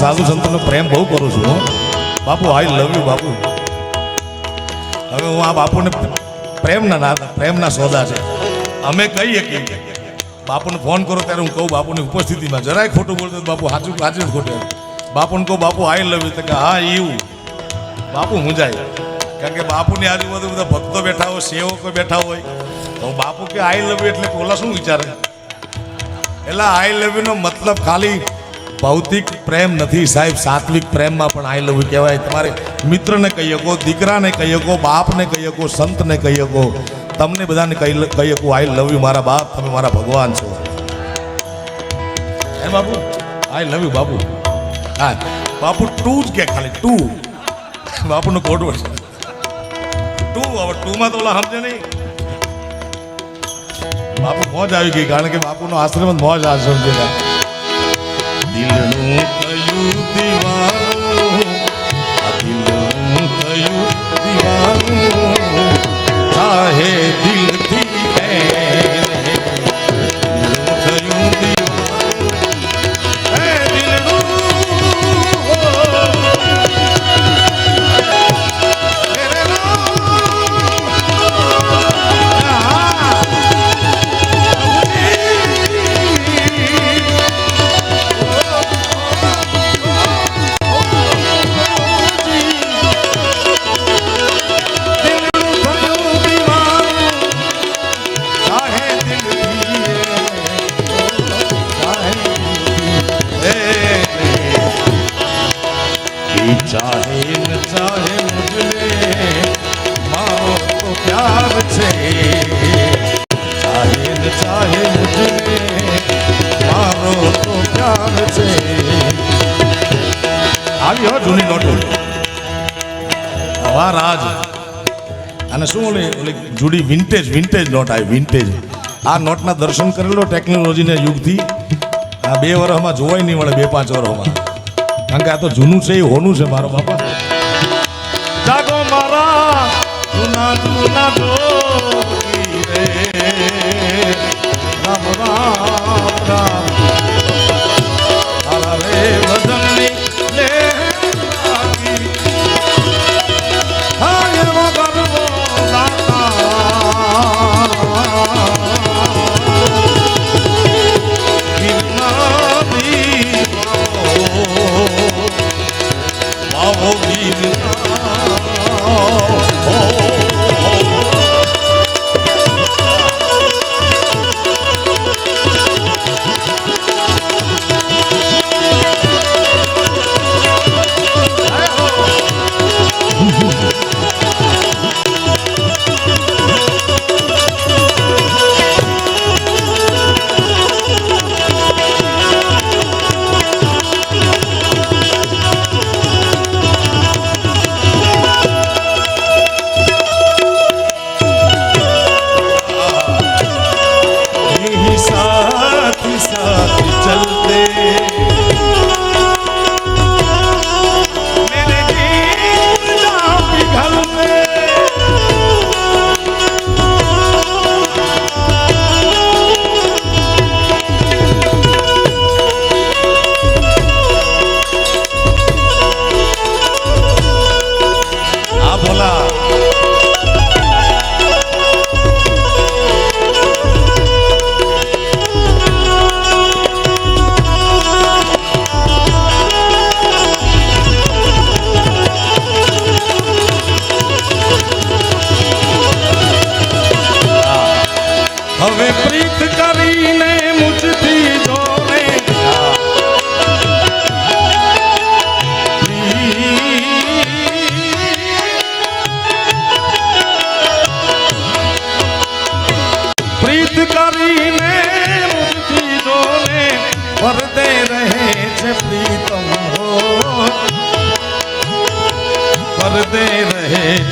સાધુ સંતોનો પ્રેમ બહુ કરું છું, હું. બાપુ આઈ લવ યુ બાપુ. હવે હું આ બાપુને પ્રેમના ના પ્રેમના સોદા છે. અમે કહીએ કે બાપુને ફોન કરો ત્યારે હું કહું બાપુની ઉપસ્થિતિમાં. જરાય ખોટું બોલતો બાપુ સાચું સાચું જ ખોટું. બાપુને કહું, બાપુ આઈ લવ યુ કે, હા એવું બાપુ હું જાય કારણ કે બાપુની આજુબાજુ બધા ભક્તો બેઠા હોય, સેવકો બેઠા હોય. તો બાપુ કે આઈ લવ યુ એટલે ઓલા શું વિચારે? એટલે આઈ લવ યુ નો મતલબ ખાલી ભૌતિક પ્રેમ નથી સાહેબ, સાત્વિક પ્રેમમાં પણ આઈ લવ કહેવાય. તમારે મિત્રને કહી શકો, દીકરાને કહી શકો, બાપને કહી શકો, સંતને કહી શકો. તમને બધાને કહી કહી શકો આઈ લવ યુ મારા બાપ, તમે મારા ભગવાન છો. હે બાપુ? આઈ લવ યુ બાપુ. હા, બાપુ ટુ જ કે ખાલી, ટુ. બાપુનું કોડવડ છે ટુ, હવે ટુમાં તો ઓલા સમજે નહીં. બાપુ મોજ આવી ગઈ, કારણ કે બાપુનો આશ્રમ મોજ આશ્રમ છે. dil nu હવા રાજ અને શું ઓલી ઓલી જુડી વિન્ટેજ વિન્ટેજ નોટ આવી વિન્ટેજ આ નોટના દર્શન કરેલો ટેકનોલોજીના યુગથી. આ બે વર્ષમાં જોવાય નહીં મળે બે પાંચ વર્ષમાં કારણ કે આ તો જૂનું છે, એ હોનું છે મારો બાપા. જાગો મારા જૂના જૂના રામ રામ.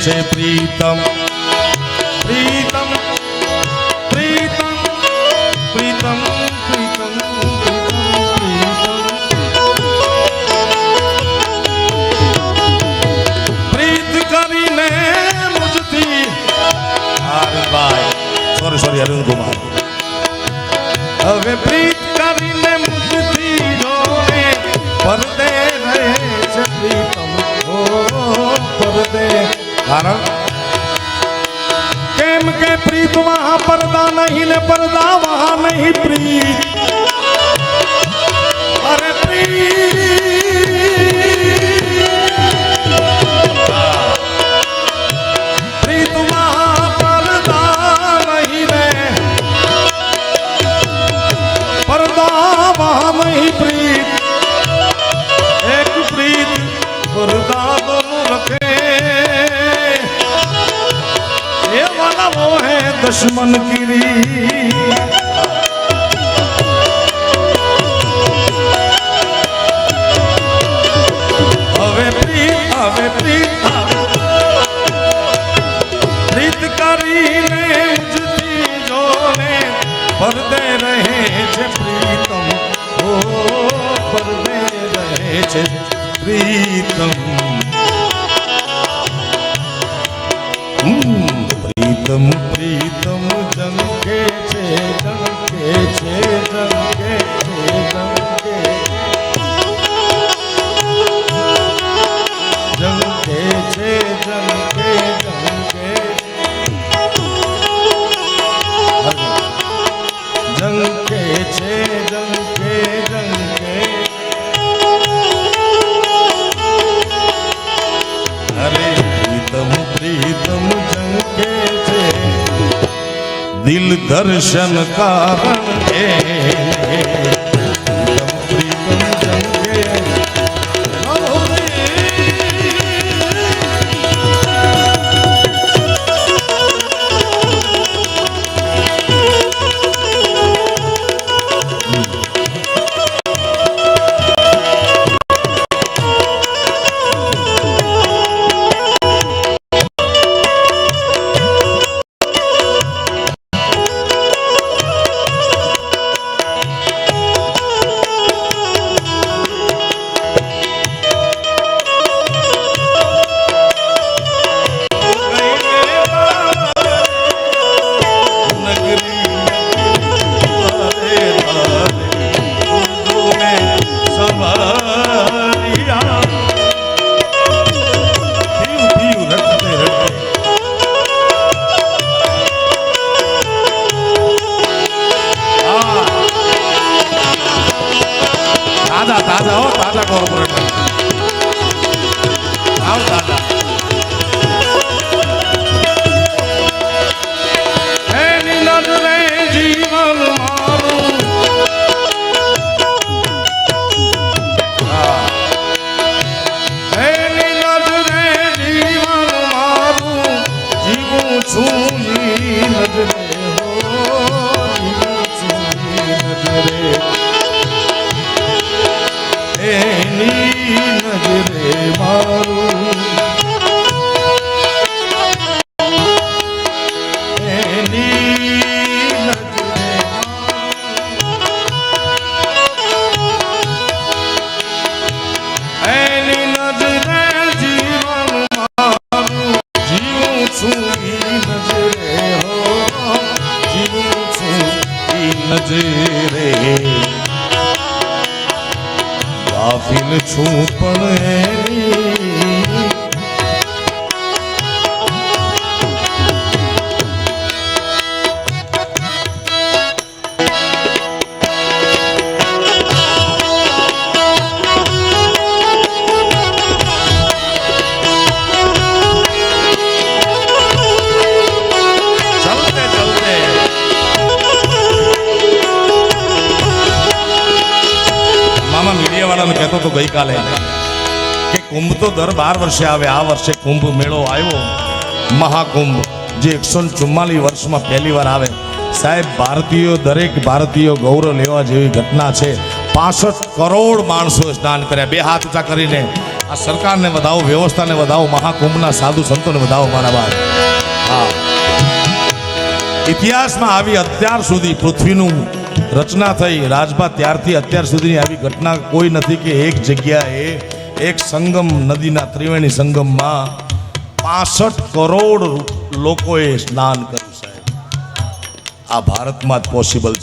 છે પ્રીતમ. આવો હે દુશ્મન ગીરી હવે પ્રીત હવે પ્રીત. પ્રીત કરીને ઉજતી જોને પરદે રહે છે પ્રીતમ. ઓ પરદે રહે છે પ્રીતમ. પ્રીતમ પ્રીતમ દર્શન કારણ નજરે ગાફિલ છું પણ એની વાળાને ગઈકાલે કે કુંભ તો દર બાર વર્ષે આવે, આ વર્ષે કુંભ મેળો આવ્યો. મહાકુંભ, જે એકસો ચુમ્માલીસ વર્ષમાં પહેલી વાર આવે. સાહેબ, ભારતીયો દરેક ભારતીયો ગૌરવ લેવા જેવી ઘટના છે. પાસઠ કરોડ માણસો સ્નાન કર્યા. બે હાથ ઊંચા કરીને. આ સરકારને વધાવો, વ્યવસ્થાને વધાવો, મહાકુંભના સાધુ સંતોને વધાવો, મારા બાદ હા. ઇતિહાસમાં આવી અત્યાર સુધી પૃથ્વીનું રચના થઈ. રાજભા ત્યારથી અત્યાર સુધીની આવી ઘટના કોઈ નથી કે એક જગ્યાએ એક સંગમ નદીના ત્રિવેણી સંગમમાં પાસઠ કરોડ લોકોએ સ્નાન કર્યું, સાહેબ. આ ભારતમાં જ પોસિબલ છે.